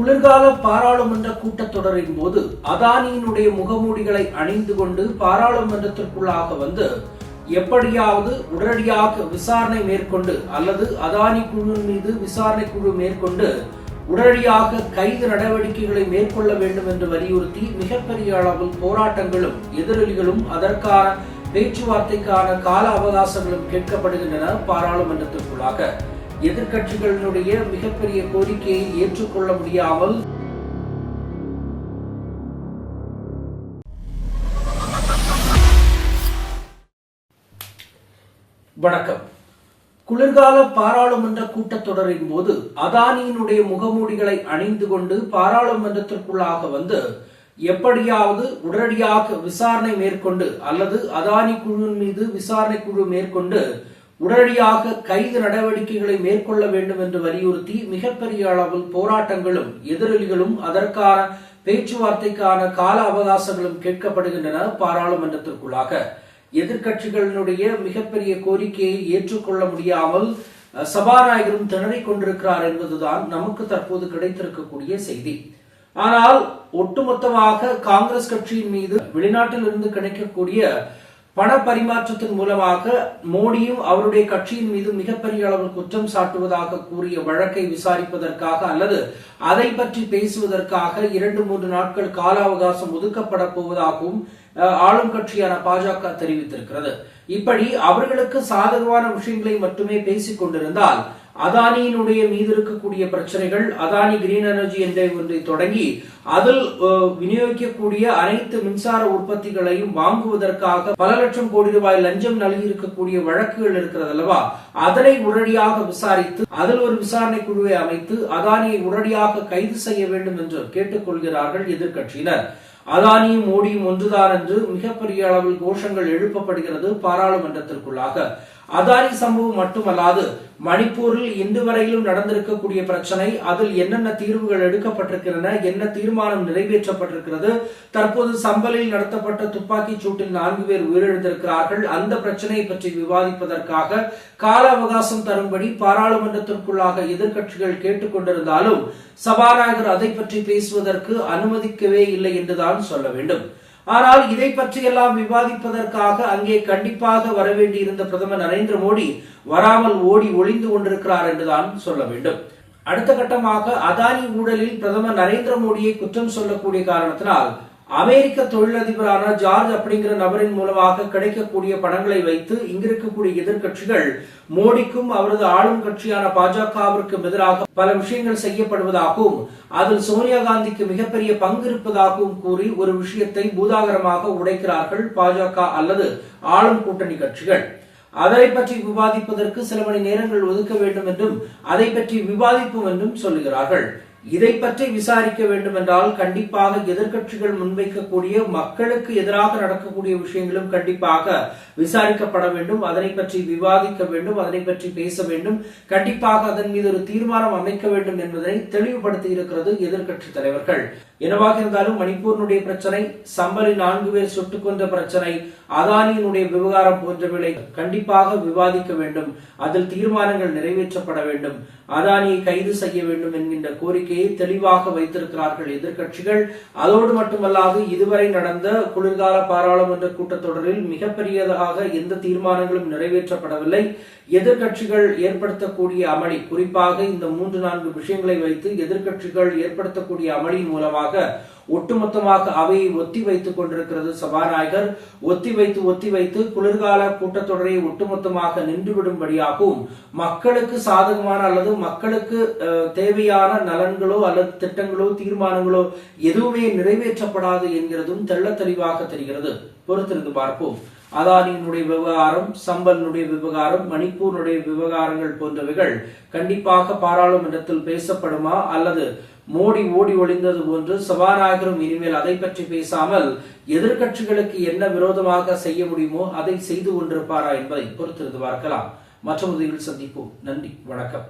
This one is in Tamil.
குளிர்கால பாராளுமன்ற கூட்டத்தொடரின் போது அதானியினுடைய முகமூடிகளை அணிந்து கொண்டு பாராளுமன்றத்திற்குள்ளாக வந்து எப்படியாவது உடனடியாக விசாரணை மேற்கொண்டு அல்லது அதானி குழு மீது விசாரணை குழு மேற்கொண்டு உடனடியாக கைது நடவடிக்கைகளை மேற்கொள்ள வேண்டும் என்று வலியுறுத்தி மிகப்பெரிய அளவில் போராட்டங்களும் எதிரொலிகளும் அதற்கான பேச்சுவார்த்தைக்கான கால அவகாசங்களும் கேட்கப்படுகின்றன பாராளுமன்றத்திற்குள்ளாக. எதிர்கட்சிகளினுடைய மிகப்பெரிய கோரிக்கையை ஏற்றுக்கொள்ள முடியாமல் வணக்கம். குளிர்கால பாராளுமன்ற கூட்டத்தொடரின் போது அதானியினுடைய முகமூடிகளை அணிந்து கொண்டு பாராளுமன்றத்திற்குள்ளாக வந்து எப்படியாவது உடனடியாக விசாரணை மேற்கொண்டு அல்லது அதானி குழுவின் மீது விசாரணை குழு மேற்கொண்டு உடனடியாக கைது நடவடிக்கைகளை மேற்கொள்ள வேண்டும் என்று வலியுறுத்தி மிகப்பெரிய அளவில் போராட்டங்களும் எதிரொலிகளும் அதற்கான பேச்சுவார்த்தைக்கான கால அவகாசங்களும் கேட்கப்படுகின்றன பாராளுமன்றத்திற்குள்ளாக. எதிர்க்கட்சிகளினுடைய மிகப்பெரிய கோரிக்கையை ஏற்றுக்கொள்ள முடியாமல் அஹ், சபாநாயகரும் திணறிக் கொண்டிருக்கிறார் என்பதுதான் நமக்கு தற்போது கிடைத்திருக்கக்கூடிய செய்தி. ஆனால் ஒட்டுமொத்தமாக காங்கிரஸ் கட்சியின் மீது வெளிநாட்டில் இருந்து கிடைக்கக்கூடிய பண பரிமாற்றத்தின் மூலமாக மோடியும் அவருடைய கட்சியின் மீது மிகப்பெரிய அளவில் குற்றம் சாட்டுவதாக கூறிய வழக்கை விசாரிப்பதற்காக அல்லது அதை பற்றி பேசுவதற்காக இரண்டு மூன்று நாட்கள் கால அவகாசம் ஒதுக்கப்பட போவதாகவும் அஹ், ஆளும் கட்சியான பாஜக தெரிவித்திருக்கிறது. இப்படி அவர்களுக்கு சாதகமான விஷயங்களை மட்டுமே பேசிக் கொண்டிருந்தால் அதானியினுடைய மீது இருக்கக்கூடிய பிரச்சனைகள் அதானி கிரீன் எனர்ஜி என்ற ஒன்றை தொடங்கி அதில் விநியோகிக்கக்கூடிய அனைத்து மின்சார உற்பத்திகளையும் வாங்குவதற்காக பல லட்சம் கோடி ரூபாய் லஞ்சம் நல்கி இருக்கக்கூடிய வழக்குகள் இருக்கிறது அல்லவா? அதனை உடனடியாக விசாரித்து அதில் ஒரு விசாரணை குழுவை அமைத்து அதானியை உடனடியாக கைது செய்ய வேண்டும் என்று கேட்டுக்கொள்கிறார்கள் எதிர்கட்சியினர் அதானியும் மோடியும் ஒன்றுதான் என்று மிகப்பெரிய அளவில் கோஷங்கள் எழுப்பப்படுகிறது பாராளுமன்றத்திற்குள்ளாக. அதானி சம்பவம் மட்டுமல்லாது மணிப்பூரில் இன்று வரையிலும் நடந்திருக்கக்கூடிய பிரச்சனை அதில் என்னென்ன தீர்வுகள் எடுக்கப்பட்டிருக்கின்றன என்ன தீர்மானம் நிறைவேற்றப்பட்டிருக்கிறது தற்போது சம்பலில் நடத்தப்பட்ட துப்பாக்கிச் சூட்டில் நான்கு பேர் உயிரிழந்திருக்கிறார்கள் அந்த பிரச்சனையை பற்றி விவாதிப்பதற்காக கால அவகாசம் தரும்படி பாராளுமன்றத்திற்குள்ளாக எதிர்க்கட்சிகள் கேட்டுக்கொண்டிருந்தாலும் சபாநாயகர் அதை பற்றி பேசுவதற்கு அனுமதிக்கவே இல்லை என்றுதான் சொல்ல வேண்டும். ஆனால் இதை பற்றியெல்லாம் விவாதிப்பதற்காக அங்கே கண்டிப்பாக வரவேண்டியிருந்த பிரதமர் நரேந்திர மோடி வராமல் ஓடி ஒளிந்து கொண்டிருக்கிறார் என்றுதான் சொல்ல வேண்டும். அடுத்த கட்டமாக அதானி ஊழலில் பிரதமர் நரேந்திர மோடியை குற்றம் சொல்லக்கூடிய காரணத்தினால் அமெரிக்க தொழிலதிபரான ஜார்ஜ் அப்படிங்கிற நபரின் மூலமாக கிடைக்கக்கூடிய பணங்களை வைத்து இங்கிருக்கக்கூடிய எதிர்கட்சிகள் மோடிக்கும் அவரது ஆளும் கட்சியான பாஜகவிற்கும் எதிராக பல விஷயங்கள் செய்யப்படுவதாகவும் அதில் சோனியா காந்திக்கு மிகப்பெரிய பங்கு இருப்பதாகவும் கூறி ஒரு விஷயத்தை பூதாகரமாக உடைக்கிறார்கள் பாஜக அல்லது ஆளும் கூட்டணி கட்சிகள். அதை பற்றி விவாதிப்பதற்கு சில மணி நேரங்கள் ஒதுக்க வேண்டும் என்றும் அதை பற்றி விவாதிப்போம் என்றும் சொல்லுகிறார்கள். இதை பற்றி விசாரிக்க வேண்டும் என்றால் கண்டிப்பாக எதிர்க்கட்சிகள் முன்வைக்கக்கூடிய மக்களுக்கு எதிராக நடக்கக்கூடிய விஷயங்களும் கண்டிப்பாக விசாரிக்கப்பட வேண்டும் அதனை பற்றி விவாதிக்க வேண்டும் அதனை பற்றி பேச வேண்டும். கண்டிப்பாக அதன் மீது ஒரு தீர்மானம் அமைக்க வேண்டும் என்பதை தெளிவுபடுத்தி இருக்கிறது எதிர்க்கட்சி தலைவர்கள். என்னவாக இருந்தாலும் மணிப்பூரினுடைய பிரச்சனை சம்பரி நான்கு பேர் சுட்டுக் கொண்ட பிரச்சனை அதானியினுடைய விவகாரம் போன்றவைகளை கண்டிப்பாக விவாதிக்க வேண்டும். அதில் தீர்மானங்கள் நிறைவேற்றப்பட வேண்டும். அதானியை கைது செய்ய வேண்டும் என்கின்ற கோரிக்கையை தெளிவாக வைத்திருக்கிறார்கள் எதிர்கட்சிகள் அதோடு மட்டுமல்லாது இதுவரை நடந்த குளிர்கால பாராளுமன்ற கூட்டத்தொடரில் மிகப்பெரியதாக எந்த தீர்மானங்களும் நிறைவேற்றப்படவில்லை. எதிர்கட்சிகள் ஏற்படுத்தக்கூடிய அமளி குறிப்பாக இந்த மூன்று நான்கு விஷயங்களை வைத்து எதிர்கட்சிகள் ஏற்படுத்தக்கூடிய அமளியின் மூலமாக காரணமாக ஒட்டுமொத்தமாக அவையை ஒத்தி வைத்துக் கொண்டிருக்கிறது சபாநாயகர். ஒத்தி வைத்து ஒத்தி வைத்து குளிர்கால கூட்டத்தொடரை ஒட்டுமொத்தமாக நின்றுவிடும்படியாகவும் மக்களுக்கு சாதகமான அல்லது மக்களுக்கு தேவையான நலன்களோ அல்லது திட்டங்களோ தீர்மானங்களோ எதுவுமே நிறைவேற்றப்படாது என்கிறதும் தெள்ள தெளிவாக தெரிகிறது. பொறுத்திருந்து பார்ப்போம். அதானியினுடைய விவகாரம் சம்பலினுடைய விவகாரம் மணிப்பூருடைய விவகாரங்கள் போன்றவைகள் கண்டிப்பாக பாராளுமன்றத்தில் பேசப்படுமா அல்லது மோடி ஓடி ஒளிந்தது போன்று சபாநாயகரும் இனிமேல் அதை பற்றி பேசாமல் எதிர்கட்சிகளுக்கு என்ன விரோதமாக செய்ய முடியுமோ அதை செய்து கொண்டிருப்பாரா என்பதை பொறுத்திருந்து பார்க்கலாம். மற்றொரு சந்திப்போம். நன்றி. வணக்கம்.